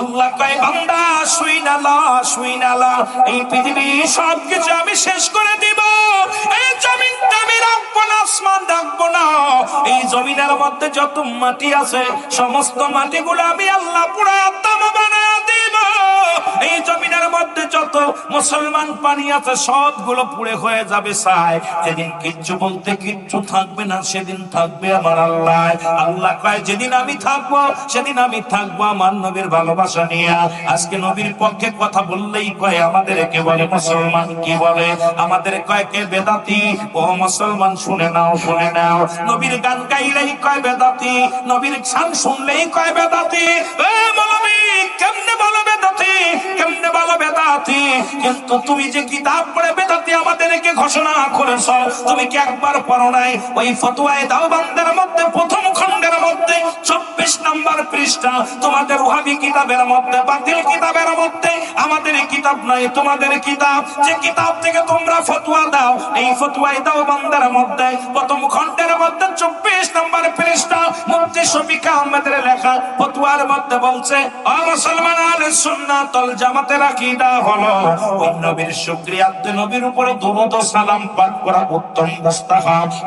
আল্লাহ কয় বান্দা শুই নালা শুই নালা এই পৃথিবী সব কিছু আমি শেষ করে দিব। এই জমিনটা আমি রাখব না, আসমান রাখব না। এই জমিনের মধ্যে যত মাটি আছে, সমস্ত মাটিগুলো আমি আল্লাহ পুরা এই জমিনের মধ্যে যত মুসলমান পানি আছে, সবগুলো পুড়ে হয়ে যাবে সাই। যেদিন কিচ্ছু বলতে কিচ্ছু থাকবে না, সেদিন থাকবে আমার আল্লাহ। আল্লাহ কয়, যেদিন আমি থাকব, সেদিন আমি থাকব আমার নবীর ভালোবাসা নিয়ে। আজকে নবীর পক্ষে কথা বললেই কয়, আমাদের কে বলে, মুসলমান কি বলে? আমাদের কয়, কে বেদাতি? ও মুসলমান, শুনে নাও শুনে নাও। নবীর গান গাইলেই কয়, বেদাতি। নবীর গান শুনলেই কয়, বেদাতি। এ মৌলবী, কেমনে বলো বেদাতি? কেমনে বলো বেদাতি কিন্তু তুমি যে কিতাব পড়ে বেদাতি আমাদেরকে ঘোষণা করেছ, তুমি কি একবার পড়ো নাই? ওই ফতুয়ায় দাওবান্দের মধ্যে, প্রথম খণ্ডের মধ্যে চব্বিশ নম্বর পৃষ্ঠা, তোমাদের ওহাবি কিতাবের মধ্যে, বাতিল কিতাবের মধ্যে, আমাদের কিতাব নাই, তোমাদের কিতাব। যে কিতাব থেকে তোমরা ফতুয়া দাও, এই ফতুয়ায় দাওবান্দের মধ্যে। প্রথম খণ্ডের মধ্যে চব্বিশ নম্বর পৃষ্ঠা মুফতি শফিক আহমেদের লেখা ফতুয়ার মধ্যে বলছে, অ মুসলমান আলে সুন্নাতুল জামাতের হলো? ওই নবীর নবীর উপরে সালাম পাঠ করা উত্তম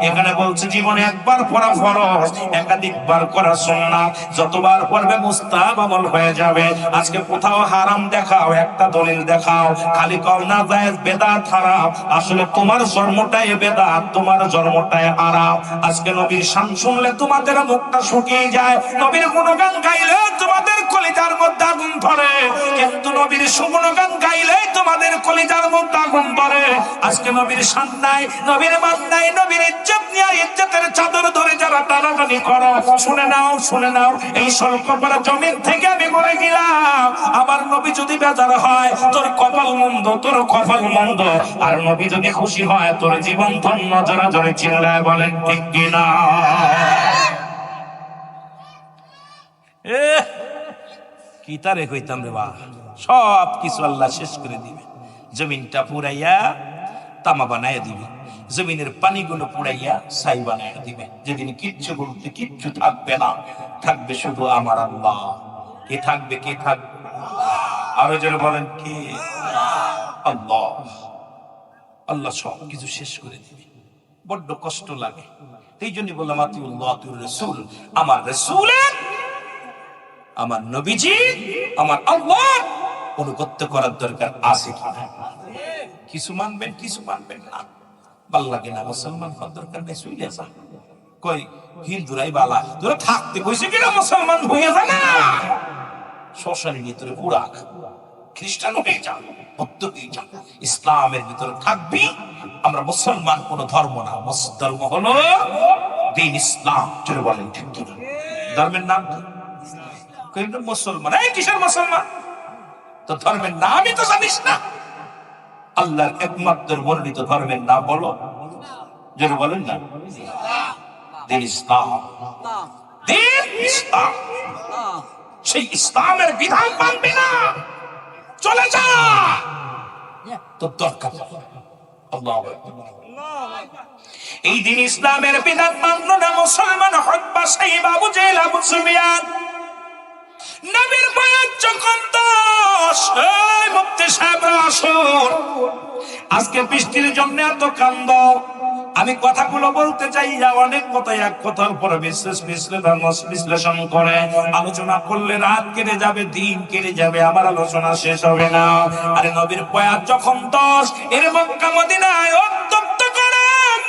এখানে বলছে, জীবনে একবার পড়া ফরজ, একাধিকবার করা সুন্নাত। যতবার পড়বে মুস্তাহাব আমল হয়ে যাবে। আজকে কোথাও হারাম দেখাও, একটা দলিল দেখাও। খালি কও না, জায়েজ বেদাত হারাম। আসলে তোমার জন্মটাই বেদাত, তোমার জন্মটাই হারাম। আজকে নবীর শান শুনলে তোমাদের মুখটা শুকিয়ে যায়। নবীর গুণগান গাইলে তোমাদের কলিজার মধ্যে আগুন ধরে। কিন্তু নবীর সুগুণগান গাইলে তোমাদের কলিজার মধ্যে আগুন ধরে। আজকে নবীর শান নাই, নবীর মান নাই, নবীর ইজ্জত নিয়ে ইজ্জতের চাদর ধরে যারা টানাটানি করো। শুনে নাও শুনে নাও। এই স্বল্পপাড়া জমিন থেকে আমি বলে গেলাম। আমার নবী যদি বেজার হয়, তোর কপাল মন্দ, তোর কপাল মন্দ। আর নবী যদি খুশি হয়, তোর জীবন ধন্য। চিল্লায় বলেন, ঠিক কিনা? কি তারে কইতাম রে বা? সব কিছু আল্লাহ শেষ করে দিবে জমিনটা পুরাইয়া তামা বানাইয়া দিবে জমিনের পানিগুলো পুড়াইয়া ছাই বানাইয়া দিবে। যেদিন কিচ্ছু বলতে কিচ্ছু থাকবে না, থাকবে শুধু আমার আল্লাহ। কে থাকবে কে থাকবে? আরও যেন বলেন, কে? আল্লাহ। আল্লাহ সব কিছু শেষ করে দিবে। বড্ড কষ্ট লাগে। এই জন্য বললাম, আতিউল্লাহ রসুল। আমার রসুলের, আমার নবীজি, আমার আল্লাহ অনুগত্য করার দরকার আছে কিছু মানবেন কিছু মানবেন না। ভালো লাগে মুসলমান হওয়ার দরকার নেই শুইলে যা। কই, হিন্দুরাই বালা। তোরা থাকতে কইছে কিনা মুসলমান হয়ে যা না। শ্মশানের ভিতরে পুরাক খ্রিস্টান হয়ে যা, বৌদ্ধ যা। ইসলামের ভিতরে থাকবি। আমরা মুসলমান, কোন ধর্ম না। ধর্ম হলো দিন ইসলাম চলে বলেন ঠিক ধর্মের নাম মুসলমান। এই কিসের মুসলমান? তো ধর্মের নামই তো জানিস না। আল্লাহর একমাত্র মনোনীত ধর্মের নাম বলো। যেন বলেন না। সেই ইসলামের বিধান মানবি না। চলে যা। তো দরকার। এই দিন ইসলামের বিধান মানলো না মুসলমান হক বা সেই বাবু জেল সুফিয়ান নবীর বয়স যখন দশ এই মুক্তি সাহেবরা আসুন। আজকে বৃষ্টির জন্য এত কান্দ আমি কথাগুলো বলতে চাই অনেক কথা এক কথার পরে বিশেষ বিশ্লেষণ বিশ্লেষণ করে আলোচনা করলে রাত কেটে যাবে, দিন কেটে যাবে, আমার আলোচনা শেষ হবে না। আরে নবীর বয়াস যখন দশ, এর মক্কা মদিনায় উত্তপ্ত করে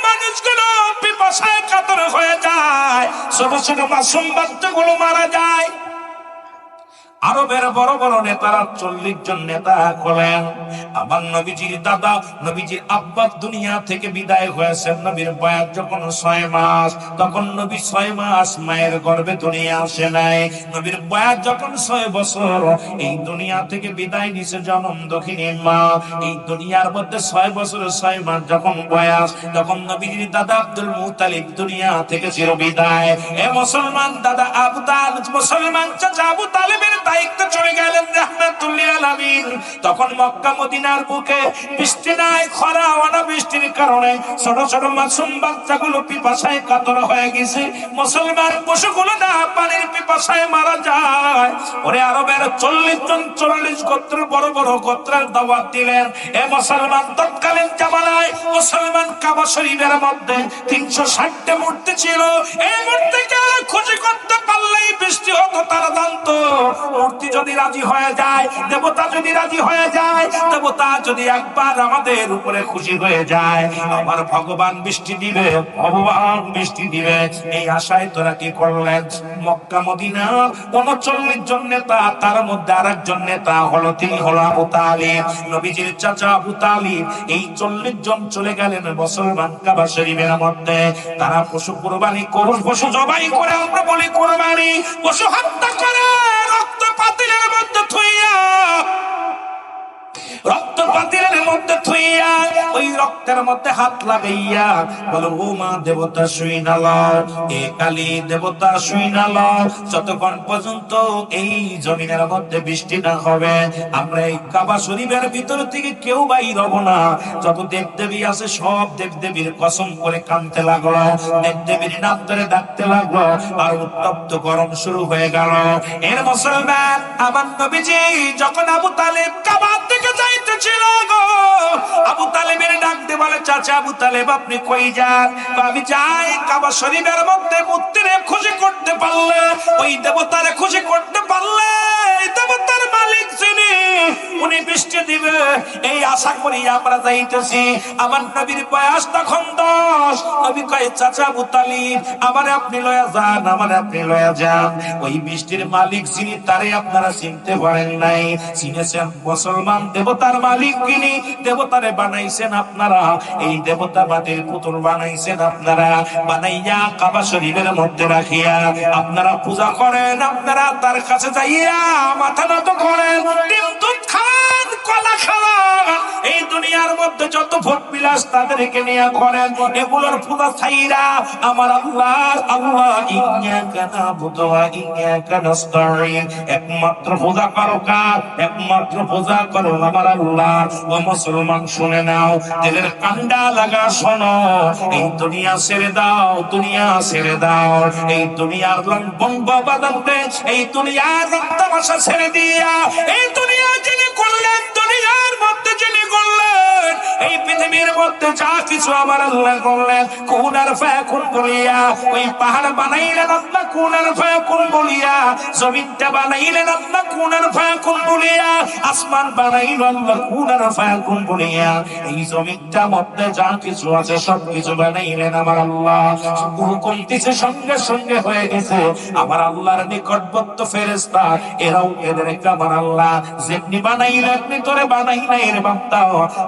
মানুষগুলো পিপাসায় কাতর হয়ে যায়। ছোট ছোট মাসুম বাচ্চাগুলো মারা যায়। আরবের বড় বড় নেতারা চল্লিশ জন নেতা হলেন। আমার নবীজির দাদা নবীজির আব্বা দুনিয়া থেকে বিদায় হয়েছেন। নবীর বয়স যখন ছয় মাস, তখন নবী ছয় মাস মায়ের গর্ভে দুনিয়া আসে নাই। নবীর বয়স যখন ছয় বছর, এই দুনিয়া থেকে বিদায় নিছে জনম দক্ষিণী মা। এই দুনিয়ার মধ্যে ছয় বছর, ছয় মাস যখন বয়স, তখন নবীজির দাদা আব্দুল মুতালিব দুনিয়া থেকে চির বিদায় এ মুসলমান দাদা আবু মুসলমান চাচা আবু তালেবের দায়িত্ব চলে গেলেন রহমাতুল্লাহ তখন মক্কা মদিনার বুকে বৃষ্টি নাই, খরা, অনাবৃষ্টির কারণে ছোট ছোট মাসুম বাচ্চাগুলো পিপাসায় কাতর হয়ে গেছে। মুসলমান পশুগুলো না, পানির পিপাসায় মারা যায়। ওরে আরবের চল্লিশ জন চল্লিশ গোত্রের বড় বড় গোত্রের দাওয়াত দিলেন। এ মুসলমান তৎকালীন জামানায় মুসলমান কাবা শরীফের মধ্যে তিনশো ষাটটা মূর্তি ছিল। এই মূর্তিকে খুশি করতে পারলেই বৃষ্টি হতো তারা জানতো মূর্তি যদি রাজি হয়ে যায়, দেবতা যদি রাজি হয়ে যায় দেবতা যদি একবার আমাদের উপরে খুশি হয়ে যায়, আমার ভগবান বৃষ্টি দিবে, ভগবান বৃষ্টি দিবে। এই আশায় তোরা কি করলেন? মক্কা, মদিনা, উনচল্লিশ জন নেতা, তার মধ্যে আর একজন নেতা হলো তিনি হলো আবু তালিব। নবীজির চাচা আবু তালিব, এই চল্লিশ জন চলে গেলেন মুসলমান কাবা শরীফের মধ্যে। তারা পশু কোরবানি করুন, পশু জবাই করে আমরা বলি কোরবানি। পশু হত্যা করে রক্ত পাতিলের মধ্যে থুইয়া বৃষ্টি না হবে, আমরা এই কাবা শরীফের ভিতর থেকে কেউ না। যত আছে, সব কসম করে কানতে লাগল দেব দেবীর নাম ধরে ডাকতে লাগল, আর উত্তপ্ত গরম শুরু হয়ে গেল। এর মুসলমান, আমার নবীজি, যখন আবু তালেব কাবার দিকে যাইতেছিল গো, আবু তালেবের ডাক দিয়ে বলে, চাচা আবু তালেব, আপনি কই যান? আমি যাই, কাবা শরীফের মধ্যে মূর্তিরে খুশি করতে পারলে, ওই দেবতারে খুশি করতে পারলে, দেবতার মালিক যিনি, উনি বৃষ্টি দিবে। এই আশা করি আমরা যাইতেছি। আমার নবীর বয়স তখন দশ। নবী কয়ে, চাচা আবু তালিব, আমার আপনি লয়া যান, আমার আপনি লয়া যান। ওই বৃষ্টির মালিক যিনি, তারে আপনারা চিনতে পারেন নাই। চিনেছেন মুসলমান দেবতার মালিক। দেবতারে বানাইছেন আপনারা। এই পুতুল বানাইছেন আপনারা। বানাইয়া কাবা শরীরের মধ্যে রাখিয়া আপনারা পূজা করেন, আপনারা তার কাছে যাইয়া মাথা নত করেন। খান, কলা এই দুনিয়ার মধ্যে যত ভোট বিলাস তাদেরকে নিয়ে করেন। এগুলোর পূজা আমার আল্লাহ আল্লাহ একমাত্র পূজা করো কার? একমাত্র পূজা করো আমার আল্লাহ। ও মুসলমান শুনে নাও, দিলের কান্ডা লাগা শোনো, এই দুনিয়া ছেড়ে দাও, দুনিয়া ছেড়ে দাও, এই দুনিয়ার বঙ্গ বাদান্তে এই দুনিয়ার রক্তাবাসা ছেড়ে দিয়া, এই দুনিয়া যিনি করলেন এই পৃথিবীর মধ্যে যা কিছু আমার আল্লাহ করলেন কোন আর ফায়াকুন বলিয়া, ওই পাহাড় বানাইলেন আল্লাহ কোন আর ফায়াকুন বলিয়া, জমিনটা বানাইলেন আল্লাহ কোন আর ফায়াকুন বলিয়া, আসমান বানাইল আল্লাহ কোন আর ফায়াকুন বলিয়া। এই জমিনটা মধ্যে যা কিছু আছে সব কিছু বানাইলেন আমার আল্লাহ। হুকুম দিছে সঙ্গে সঙ্গে হয়ে গেছে। আমার আল্লাহর নিকটবর্ত ফেরেস্তা এরাও এদেরকে আমার আল্লাহ। যেমনি বানাইলেন এমনি তোরে বানাই নাই রে বাপ্তা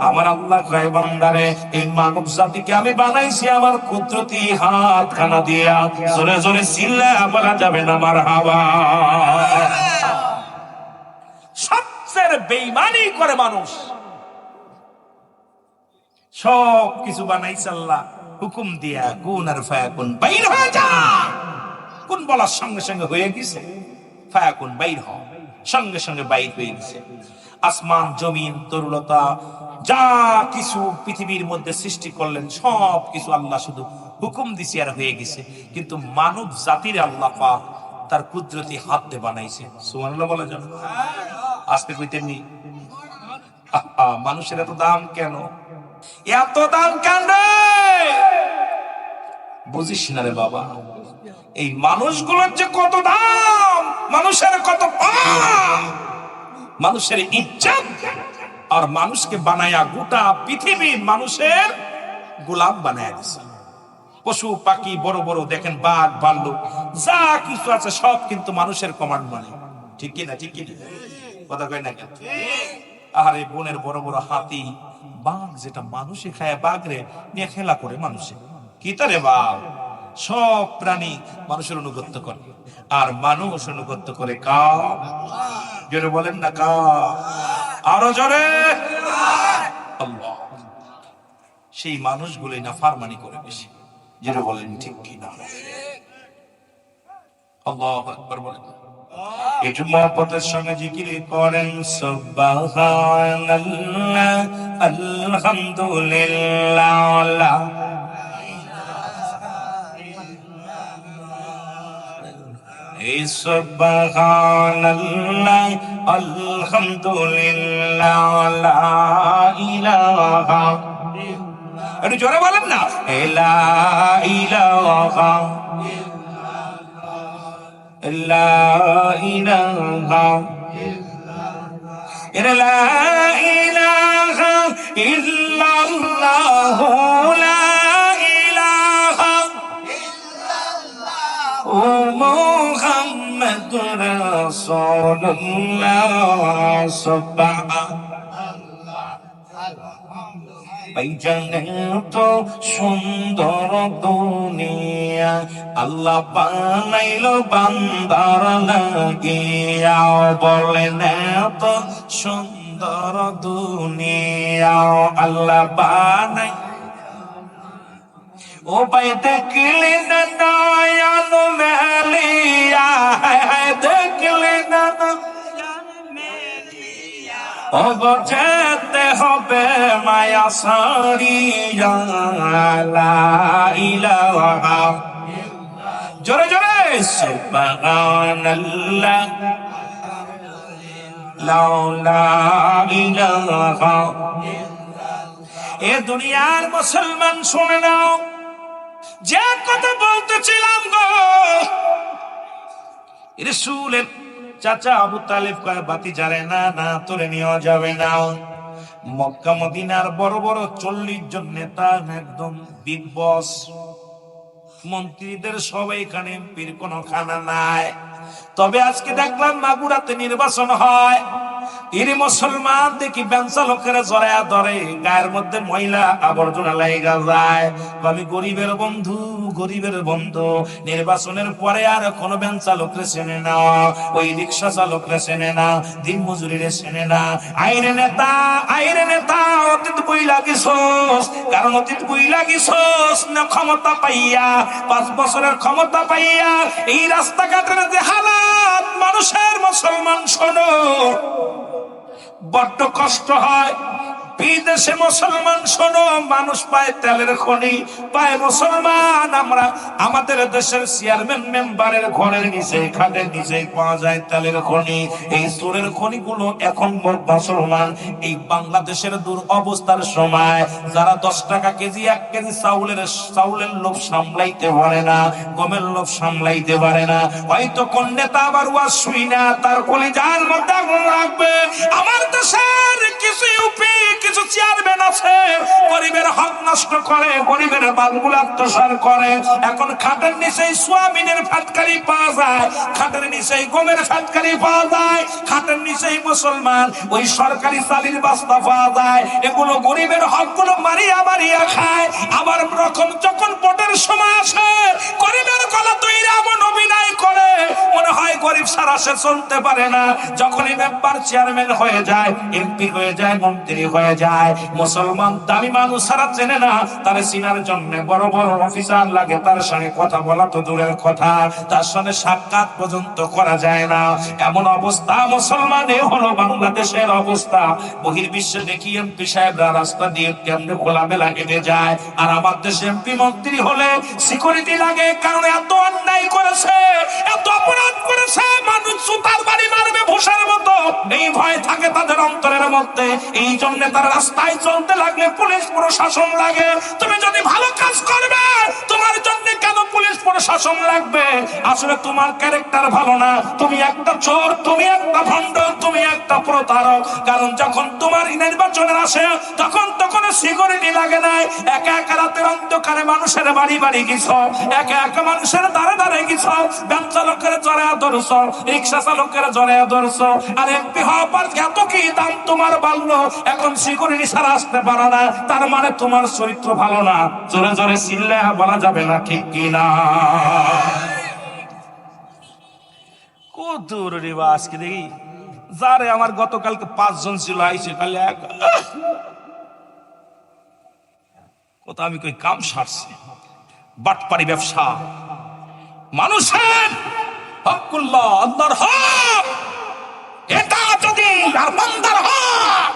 আমার আল্লাহ কয় বান্দারে, এই মানব জাতিকে আমি বানাইছি আমার কুদরতি হাত খানা দিয়া। জোরে জোরে চিল্লা বলা যাবে না আমার হাওয়া। সবচেয়ে বেইমানি করে মানুষ। সব কিছু বানাইছে আল্লাহ। হুকুম দিয়া, গুণ আর ফায়াকুন বাইর হয়ে যা। কোন বলার সঙ্গে সঙ্গে হয়ে গেছে। ফায়াকুন বাইর হ। সঙ্গে সঙ্গে বাইর হয়ে গেছে। আসমান, জমিন, তরুলতা যা কিছু পৃথিবীর মধ্যে সৃষ্টি করলেন, সব কিছু আল্লাহ শুধু হুকুম দিছে আর হয়ে গেছে। কিন্তু মানব জাতির আল্লাহ পাক তার কুদরতি হাত দিয়ে বানাইছে। সুবহানাল্লাহ বলা যাবে আজকে কইতেননি মানুষের এত দাম কেন? এত দাম কেন বুঝিস না রে বাবা, এই মানুষগুলোর যে কত দাম, মানুষের কত মানুষের ইজ্জত। আর মানুষকে বানায়া গোটা পৃথিবীর মানুষের গোলাম বানায় দিছে। পশু, পাখি, বড় বড়, দেখেন বাঘ ভাল্লুক যা কিছু আছে সব কিন্তু মানুষের কমান্ড মানে। ঠিক কি না ঠিক কিনা? কথা কয় না কেন? আরে বনের বড় বড় হাতি, বাঘ যেটা মানুষে খায় বাঘরে নিয়ে খেলা করে মানুষে। কি তারে বাঘ সব প্রাণী মানুষের অনুগত্য করে। আর মানুষ অনুগত্য করে কা বলেন না কা আরও জোরে। আল্লাহ। সেই মানুষগুলোই না ফারমানি করে বেশি। যেটা বলেন ঠিক কি না আল্লাহ আকবার বলেন। একটু মহব্বতের সঙ্গে জিকির করেন সুবহানাল্লাহ আলহামদুলিল্লাহ এই সুবহানাল্লাহ আলহামদুলিল্লাহ লা ইলাহা একটু জোরে বলেন না লা ইলাহা লা ইলাহা লা ইলাহা ইল্লাল্লাহ রাসূলুল্লাহ সুবহানাল্লাহ তো সুন্দর দুনিয়া আল্লাহ বানাইলো বান্দার লাগিয়া বলেন তো সুন্দর দুনিয়া, আল্লাহ বানাই নয়ন মেলিয়া? হায় হায় দেখলে না অবচেতে হবে মায়া সারিয়া ইলাহা জোরে জোরে, সুবহানাল্লাহ। লা ইলাহা এ দুনিয়ার মুসলমান শুনে নাও। যে কথা বলতেছিলাম গো। রসুলের চাচা আবু তালেব কয়, বাতি জ্বালে, না না, তোরে নেওয়া যাবে না। মক্কা, মদিনার বড় বড় চল্লিশ জন নেতা একদম বিগ বস মন্ত্রীদের সবাই এখানে এমপির কোনো খানা নাই। তবে আজকে দেখলাম মাগুরাতে নির্বাচন হয়। ইরি মুসলমান দেখি বেঞ্চা লোকেরা জড়ায়া ধরে, গায়ের মধ্যে মহিলা আবর্জনা লাইগা যায়। আমি গরিবের বন্ধু গরিবের বন্ধু, নির্বাচনের পরে আর কোন বেঞ্চা লোকরে চেনে না, ওই রিক্সা চালকরে চেনে না, দিন মজুরিরে চেনে না। আইরে নেতা আইরে নেতা, অতীত বই লাগিছোস কারণ অতীত বই লাগিছোস না ক্ষমতা পাইয়া, পাঁচ বছরের ক্ষমতা পাইয়া এই রাস্তাঘাটের যে হালাত মানুষের মুসলমান শোনো। বড্ড কষ্ট হয় বিদেশে মুসলমান, শোনো, মানুষ পায় তেলের খনি, পায় মুসলমান। আমরা আমাদের দেশের চেয়ারম্যান মেম্বারের ঘরের নিচে, খাটের নিচে পাওয়া যায় তেলের খনি। এই চোরের খনিগুলো এখন মুসলমান। এই বাংলাদেশের দূর অবস্থার সময়, যারা দশ টাকা কেজি, এক কেজি চাউলের চাউলের লোভ সামলাইতে পারে না, গমের লোভ সামলাইতে পারে না। হয়তো কোন নেতা আবার ওয়াজ শুই না, তার কলিজার মধ্যে আগুন রাখবে আমার দেশের কিছু ইউপি কিছু চেয়ারম্যান আছে। গরিবের হক নষ্ট করে, গরিবের বালগুলো আত্মসার করে। এখন খাটের নিচে সোয়াবিনের ফ্যাটকারি পাওয়া যায়, খাটের নিচে গমের ফ্যাটকারি পাওয়া যায়, খাটের নিচে মুসলমান, ওই সরকারি চালির বাস্তা পাওয়া যায়। এগুলো গরিবের হকগুলো মারিয়া মারিয়া খায়। আবার রকম যখন ভোটের সময় আসে, গরিবের গলা তৈরি এমন অভিনয় করে। মনে হয় গরিব সারা সে চলতে পারে না। যখনই মেম্বার চেয়ারম্যান হয়ে যায় এমপি হয়ে যায়, মন্ত্রী হয়ে যায়, মুসলমান দামি মানুষ সারা চেনে না, তার চিনার জন্য বড় বড় অফিসার লাগে, তার সঙ্গে কথা বলা তো দূরের কথা, তার সঙ্গে সাক্ষাৎ পর্যন্ত করা যায় না। এমন অবস্থা মুসলমানে হলো, বাংলাদেশের অবস্থা। বহির্বিশ্বে দেখি এমপি সাহেবরা রাস্তা দিয়ে কেমনে খোলামেলা হেঁটে যায়, আর আমার দেশে এমপি মন্ত্রী হলে সিকিউরিটি লাগে, কারণ এত অন্যায় করেছে, এত অপরাধ করেছে, মানুষ সুতার বাড়ি মারবে, ভূষার মতো। এই ভয় থাকে তাদের অন্তরের মধ্যে এই জন্য তারা রাস্তায় চলতে লাগলে পুলিশ প্রশাসন লাগে। তুমি যদি ভালো কাজ করবে, তোমার জন্য কেন পুলিশ প্রশাসন লাগবে? আসলে তোমার ক্যারেক্টার ভালো না। তুমি একটা চোর, তুমি একটা ভণ্ড, তুমি একটা প্রতারক। কারণ যখন তোমার নির্বাচনের আসে তখন তখন সিকিউরিটি লাগে নাই। একা একা রাতের অন্ধকারে মানুষের বাড়ি বাড়ি গেছ একা একা মানুষের দাঁড়ে দাঁড়ে গেছ ব্যাংক চালকের জড়ে ধরছ রিক্সা চালকের জড়ে ধরছ আর এমপি হওয়ার পর এত কি দাম তোমার বাড়লো? এখন সিকিউরিটি সারা আসতে পারো না, তার মানে তোমার চরিত্র ভালো না। জোরে জোরে চিল্লে বলা যাবে না ঠিক কি না কত রে আজকে দেখি যারে আমার গতকালকে পাঁচজন ছিল আইসে খালি এক। কত আমি কই কাম সারছি। বাটপারি ব্যবসা। মানুষের হকুল্লাহ, আল্লাহর হক। এটা যদি আর বান্দার হক।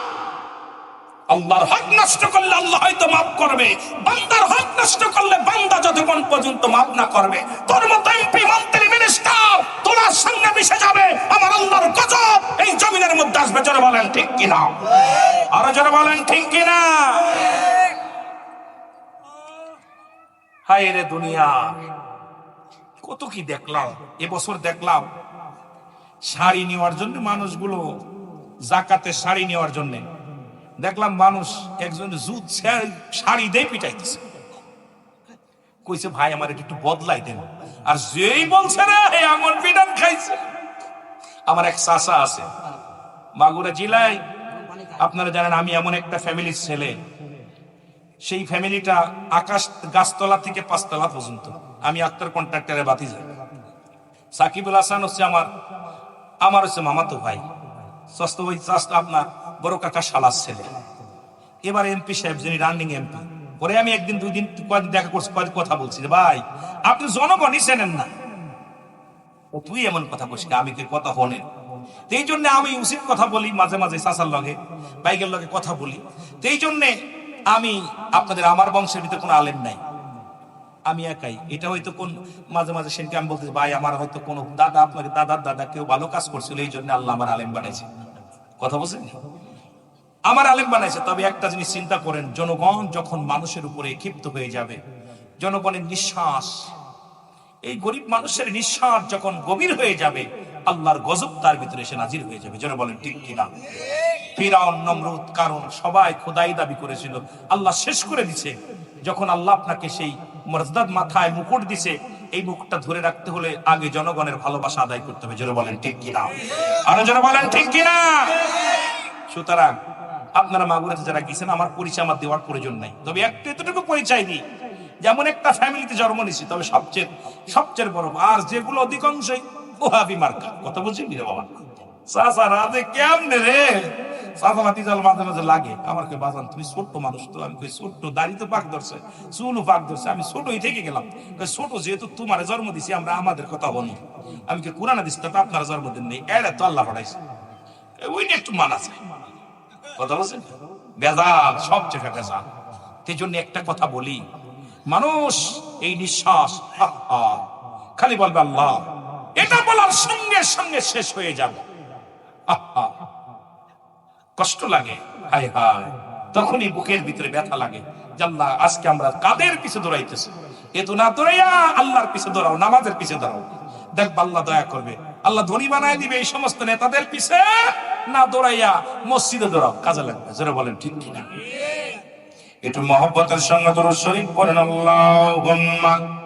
আল্লাহর হক নষ্ট করলে আল্লাহ হয়তো মাফ করবে। বান্দার হক নষ্ট করলে বান্দা যতক্ষণ পর্যন্ত মাফ না করবে। তোর মতো এমপি মন্ত্রী মিনিস্টার তোমার সঙ্গে মিশে যাবে। আমার আল্লাহর গজব এই জমিনের মধ্যে আসবে। জোরে বলেন, ঠিক কিনা? আরও জোরে বলেন, ঠিক কিনা? হায় রে দুনিয়া, কত কি দেখলাম এবছর দেখলাম শাড়ি নেওয়ার জন্য মানুষগুলো জাকাতে শাড়ি নেওয়ার জন্য। দেখলাম মানুষ একজন জুত শাড়ি দিয়ে পিটাইতেছে। কইছে, ভাই, আমার একটু বদলাই দেন। আর যেই বলছে রে এই আঙুল পিটান খাইছে। আমার এক চাচা আছে, মাগুরা জেলায়। আপনারা জানেন, আমি এমন একটা ফ্যামিলির ছেলে। সেই ফ্যামিলিটা আকাশ গাছতলা থেকে পাঁচতলা পর্যন্ত। আমি আক্তার কন্ট্রাক্টরে বাতি যাই সাকিবুল হাসান হচ্ছে আমার আমার হচ্ছে মামাতো ভাই। সস্ত ওই চাষটা আপনার বড় কাকা শালার ছেলে। এবার এমপি সাহেব, যিনি রানিং এমপি পরে আমি একদিন দুই দিন কয়েকদিন দেখা করছি কয়েক কথা বলছি ভাই, আপনি জনগণই চেনেন না। ও তুই এমন কথা বলছিস আমি কি কথা হলেন এই জন্য আমি উচিত কথা বলি, মাঝে মাঝে চাচার লগে বাইকের লগে কথা বলি। এই জন্যে আমি আপনাদের, আমার বংশের ভিতরে কোনো আলেম নাই। আমি একাই। এটা হয়তো কোন, মাঝে মাঝে সেনকে আমি বলতে ভাই, আমার হয়তো কোনো দাদা আপনাকে দাদার দাদা কেউ ভালো কাজ করছিল, এই জন্য আল্লাহ আমার আলেম বানাইছে। কথা বলছেন? আমার আলেম বানাইছে, তবে একটা জিনিস চিন্তা করেন, জনগণ যখন মানুষের উপরে ক্ষিপ্ত হয়ে যাবে, জনগণের নিঃশ্বাস, এই গরিব মানুষের নিঃশ্বাস যখন গভীর হয়ে যাবে, আল্লাহর গজব তার ভিতরে এসে নাজির হয়ে যাবে। যেন বলেন, ঠিক কিনা? ফিরাউন, নমরুদ কারণ সবাই খোদাই দাবি করেছিল, আল্লাহ শেষ করে দিছে, যখন আল্লাহ আপনাকে সেই মর্যাদার মাথায় মুকুট দিছে, এই মুকুটটা ধরে রাখতে হলে আগে জনগণের ভালোবাসা আদায় করতে হবে। যেন বলেন, ঠিক কিনা? আরও যেন বলেন, ঠিক কিনা? সুতরাং আপনারা মাগুরাতে যারা গেছেন, আমার পরিচয় আমার দেওয়ার প্রয়োজন নাই। তবে একটু এতটুকু পরিচয় দিই, যেমন একটা ফ্যামিলিতে জন্ম নিছি তবে সবচেয়ে সবচেয়ে বড়, আর যেগুলো অধিকাংশই ওহাবি মার্কা। কথা বলছি বাবা? মাঝে মাঝে লাগে। বাজান, তুমি ছোট্ট মানুষ তো। আমি ছোট্ট, দাড়ি তো ধরছে ধরছে। আমি থেকে গেলাম। যেহেতু তোমার জন্ম দিছি, আমরা আমাদের কথা বলি আমি কে কোরআনা দিছি তো আপনার জন্মদিন নেই, এরা তো আল্লাহ পাঠাইছে ওইটা একটু মানাছে কথা বলছেন? বেজাল সবচেয়ে বেজাল সেই জন্য একটা কথা বলি। মানুষ এই নিঃশ্বাস খালি বলবে আল্লাহ, এটা বলার সঙ্গে সঙ্গে শেষ হয়ে যাবে। কষ্ট লাগে। হায় হায়। তখনই বুকের ভিতরে ব্যথা লাগে। আল্লাহ, আজকে আমরা কাদের পিছে দৌড়াইতেছি? এ তো না দৌড়াইয়া আল্লাহর পিছে দৌড়াও, নামাজের পিছে দৌড়াও। দেখ আল্লাহ দয়া করবে। আল্লাহ ধনী বানায় দিবে এই সমস্ত নেতাদের পিছে। না দৌড়াইয়া মসজিদে দৌড়াও। কাজে লাগবে। জোরে বলেন, ঠিক কিনা? একটু মহব্বতের সঙ্গে দরুদ শরীফ পড়েন। আল্লাহুম্মা।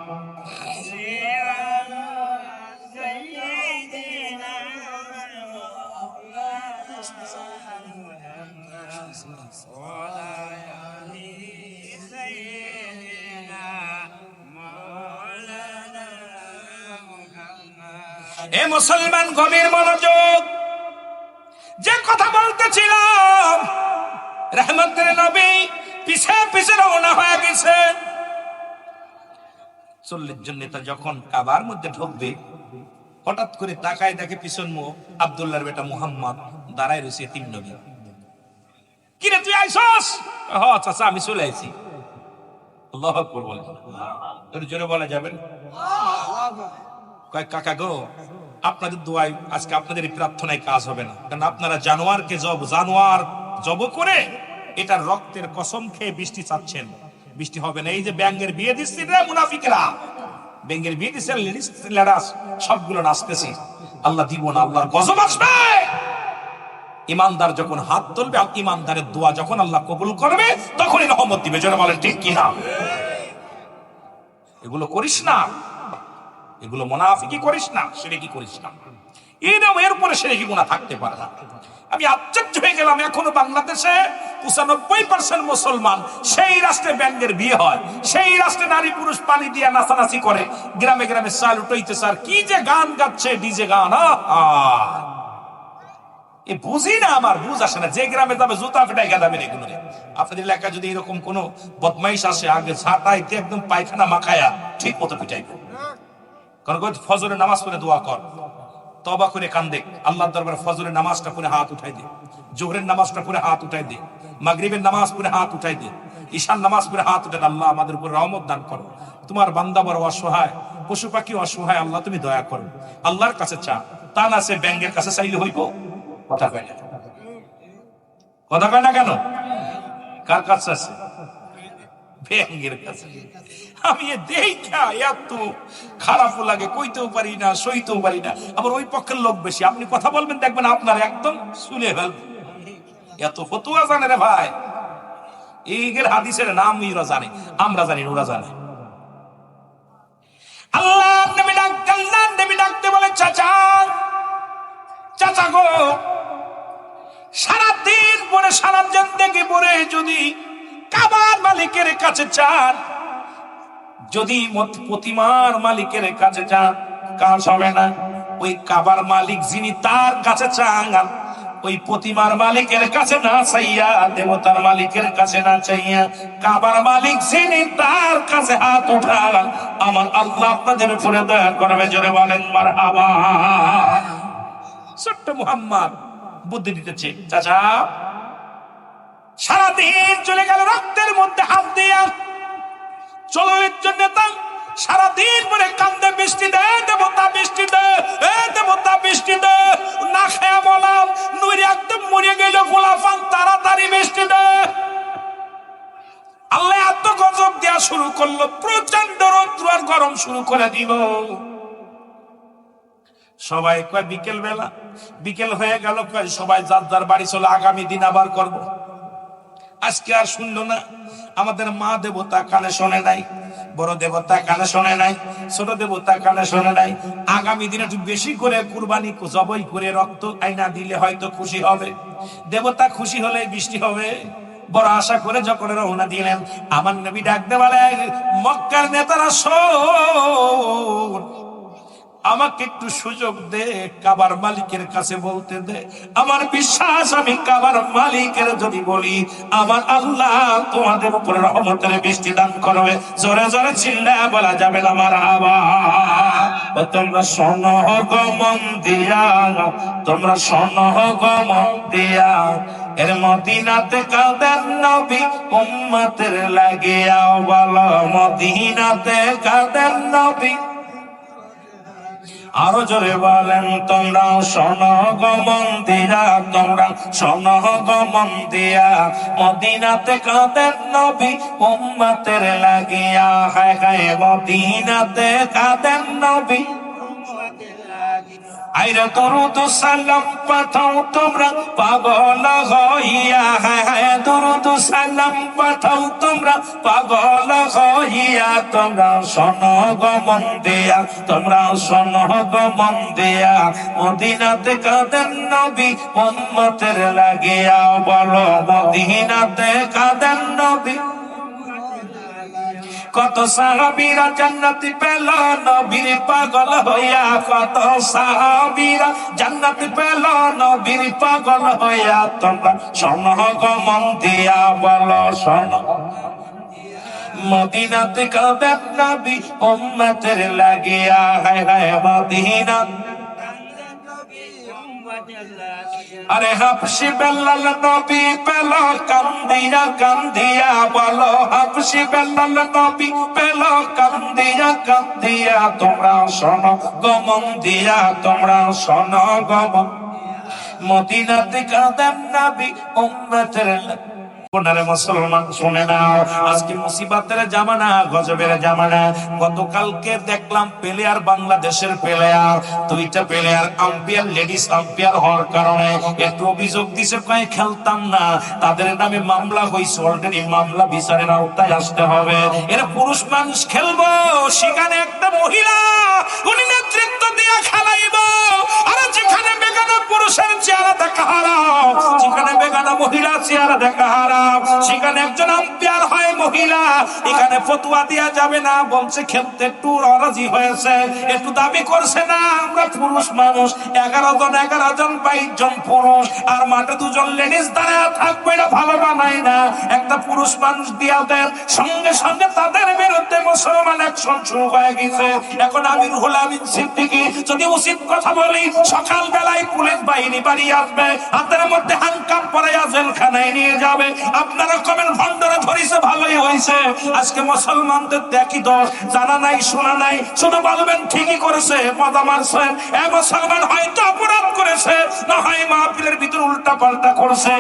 এ মুসলমান গভীর মনোযোগ। যে কথা বলতেছিলাম, রহমতের নবী পিছে পিছে রওনা হয়ে গেছে। চল্লিশ জন নেতা যখন কাবার মধ্যে ঢুকবে, হঠাৎ করে তাকায় দেখে পিছন মুখ আব্দুল্লাহর বেটা মুহাম্মদ, দাঁড়ায় রয়েছে তিন নবী। কিরে, তুই আইসস? হ, চাচা, আমি চলে আইছি। আল্লাহ আকবার বলে। জোরে বলা যাবে না? কয়, কাকা গো আপনাদের দোয়ায় আজকে আপনাদের এই প্রার্থনায় কাজ হবে না। কারণ আপনারা জানোয়ারকে জব, জানোয়ার জব করে এটার রক্তের কসম খেয়ে বৃষ্টি চাচ্ছেন। বৃষ্টি হবে না। এই যে ব্যাঙ্গের বিয়ে দিচ্ছি রে মুনাফিকরা ব্যাঙ্গের বিয়ে দিচ্ছে লেডিস সবগুলো নাচতেছি। আল্লাহ দিব না, আল্লাহর গজব আসবে। ইমানদার যখন হাত তুলবে ইমানদারের দোয়া যখন আল্লাহ কবুল করবে, তখনই রহমত দিবে। যেন বলেন, ঠিক কিনা? এগুলো করিস না। এগুলো মোনাফিকি করিস না সেটা কি করিস না। এরকম এরপরে সেটা কি গুণা থাকতে পারে। না আমি আশ্চর্য হয়ে গেলাম, এখনও বাংলাদেশে পঁচানব্বই পার্সেন্ট মুসলমান সেই রাষ্ট্রে ব্যাংকের বিয়ে হয়, সেই রাষ্ট্রে নারী পুরুষ পানি দিয়ে নাচানাচি করে, গ্রামে গ্রামে চাল উঠাইতে স্যার কি যে গান গাচ্ছে, ডিজে গান! এ বুঝি না আমার, বুঝ আসে না, যে গ্রামে যাবে জুতা ফেটাই গাদাবেন এগুলো আপনাদের এলাকায় যদি এরকম কোনো বদমাইশ আসে, আগে ছাটাইতে একদম পায়খানা মাখায়া ঠিক মতো পিটাইবে। কারণ নামাজ পড়ে দোয়া কর। তবা করে কান্দে। আল্লাহর দরবারে ফজরের নামাজটা পড়ে হাত উঠাই দে। জোহরের নামাজটা পড়ে হাত উঠাই দে। মাগরিবের নামাজ পড়ে হাত উঠাই দে। ঈশান নামাজ পড়ে হাত উঠাই। আল্লাহ আমাদের উপর রহমত দান করো। তোমার বান্দা অসহায় পশু পাখি অসহায়, আল্লাহ তুমি দয়া করো। আল্লাহর কাছে চা। তা না সে ব্যাংকের কাছে চাইলে হইব। কথা কয় না। কথা কয় না কেন? কার কাছে আছে? কাছে আমি দেখা লাগে, কইতেও পারি না, সইতেও পারি না। আবার ওই পক্ষের লোক বেশি। আপনি কথা বলবেন, দেখবেন আপনার একদম শুনে ফেলবে। এত ফতুয়া জানে রে ভাই। এইগের হাদিসের নাম ওরা জানে, আমরা জানি ওরা জানে। আল্লাহ নবী ডাক আল্লাহ নবী ডাকতে বলে, চাচা চাচা গো, সারাদিন পরে সারা জিন্দেগি পরে যদি কাবার মালিকের কাছে চান যদি প্রতিমার মালিকের কাছে চান কাজ হবে না। ওই কাবার মালিক যিনি তার কাছে চান ওই প্রতিমার মালিকের কাছে না চাইয়া, দেবতার মালিকের কাছে না চাইয়া, কাবার মালিক যিনি তার কাছে হাত উঠান, আমার আল্লাহ আপনাদের উপরে দয়া করবে, জোরে বলেন মার আবার ছোট্ট মুহাম্মদ, বুদ্ধি দিতেছে। চাচা সারাদিন চলে গেল রক্তের মধ্যে হাত দিয়া। চলনের জন্য সারাদিন পরে কান্দে, বৃষ্টি দে, দেবতা বৃষ্টি দে, এ দেবতা বৃষ্টি দে। না খেয়া বলাম নুরি একদম মরে গেল, গোলাপান তাড়াতাড়ি বৃষ্টি দে। আল্লাহ এত গজব দেওয়া শুরু করল প্রচণ্ড রৌদ্র আর গরম শুরু করে দিল। সবাই কয় বিকেল বেলা বিকেল হয়ে গেল, কয় সবাই যার যার বাড়ি চলে, আগামী দিন আবার করব। আজকে আর শুনলো না। আমাদের মা দেবতা কানে শোনে নাই, বড় দেবতা কানে শোনে নাই, ছোট দেবতা কানে শোনে নাই। আগামী দিনে একটু বেশি করে কুরবানি জবই করে রক্ত আইনা দিলে হয়তো খুশি হবে। দেবতা খুশি হলে বৃষ্টি হবে। বড় আশা করে যখন রওনা দিলেন, আমার নবী ডাকতে বলে মক্কার নেতারা শোন আমাকে একটু সুযোগ দে, কাবার মালিকের কাছে বলতে দে। আমার বিশ্বাস, আমি কাবার মালিকের যদি বলি, আমার আল্লাহ তোমাদের উপরে রহমতের বৃষ্টি দান করবে। জোরে জোরে চিল্লা বলা যাবে আমার আবার। তোমরা শোন গো মন দিয়া তোমরা শোন গো মন দিয়া এর মদিনাতে কাদের নবী উম্মতের লাগিয়া বলো মদিনাতে কাদের নবী আরও জোরে বলেন, তোমরা শোনো মন্দিরা, তোমরা শোনো মন্দিরা, মদিনাতে কাদের নবী উম্মাতের লাগিয়া, হায় হায়, মদিনাতে কাদের নবী? আইরা দরুদ সালাম, পাঠাও তোমরা, পাগল হইয়া, হায় হায় দরুদ সালাম, পাঠাও তোমরা, পাগল হইয়া, তোমরা শোনো গো মন দিয়া, তোমরা শোনো গো মন দিয়া। মদিনাতে কাদের নবী, উম্মতের লাগিয়া বলো, মদিনাতে কাদের নবী। কত সাহাবিরা জান্নাতি পেল, নবীর পাগল হইয়া কত সাহাবিরা জান্নাতি পেল, নবীর পাগল হইয়া তোমরা শোন গো মন দিয়া বল শোন মদিনাতে কাদের নবী, উম্মতের লাগিয়া, হায় হায় মদিনা আরে হাফসি বেল্লাল নবী পেল কান্দিয়া কান্দিয়া বলো, হাফসি বেল্লাল নবী পেল কান্দিয়া কান্দিয়া, তোমরা শোনো গমন দিয়া তোমরা শোনো গমন মদিনাতে কাদেম নবী উম্মতের তাদের নামে মামলা হয়েছে মামলা বিচারের আওতায় আসতে হবে। এরা পুরুষ মানুষ, খেলব। সেখানে একটা মহিলা, উনি নেতৃত্ব দিয়ে খেলাইবো। আর যেখানে বেগানা পুরুষের চেহারা দেখা হারা যেখানে বেগানা মহিলা চেহারা দেখা হারাম। সেখানে একজন আম্পায়ার হয় মহিলা। এখানে ফতুয়া দেওয়া যাবে না, বলছে খেলতে একটু অরাজি হয়েছে। একটু দাবি করছে, না, আমরা পুরুষ মানুষ। এগারো জন এগারো জন, বাইশ জন পুরুষ। আর মাঠে দুজন লেডিস দাঁড়া থাকবে, এটা ভালো বানায় না। একটা পুরুষ মানুষ দিয়া দেন সঙ্গে সঙ্গে তাদের বিরুদ্ধে মুসলমান অ্যাকশন শুরু হয়ে গেছে। এখন আমি রুহুল আমিন সিদ্দিকী, যদি উচিত কথা বলি সকাল বেলায় পুলিশ বাহিনী বাড়ি আসবে। হাতের মধ্যে হানকাম পরে জেলখানায় নিয়ে যাবে। আপনারা কমেন ভণ্ডরে ধরিছে, ভালোই হয়েছে আজকে মুসলমানদের দেখি দোষ জানা নাই, শোনা নাই। শুধু বলবেন, ঠিকই করেছে, মজা মারছে এ মুসলমান হয়তো অপরাধ করেছে, না হয় মাহফিলের ভিতর উল্টা পাল্টা করছে।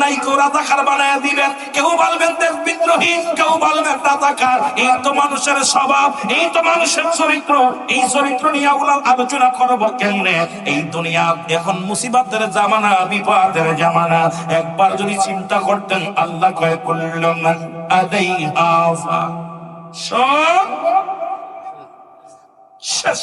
নাই কেউ রাজাকার বানায় দিবেন, কেউ বলবেন দেশ বিদ্রোহী, কেউ বলবেন রাজাকার। এই তো মানুষের স্বভাব, এই তো মানুষের চরিত্র। এই চরিত্র নিয়ে আলোচনা করব কেমনে? এই দুনিয়া এখন মুসিবতের জামানা, বিপদের জামানা। একবার যদি চিন্তা করতেন আল্লাহ কয় করলাম আদাই আফা সব শেষ।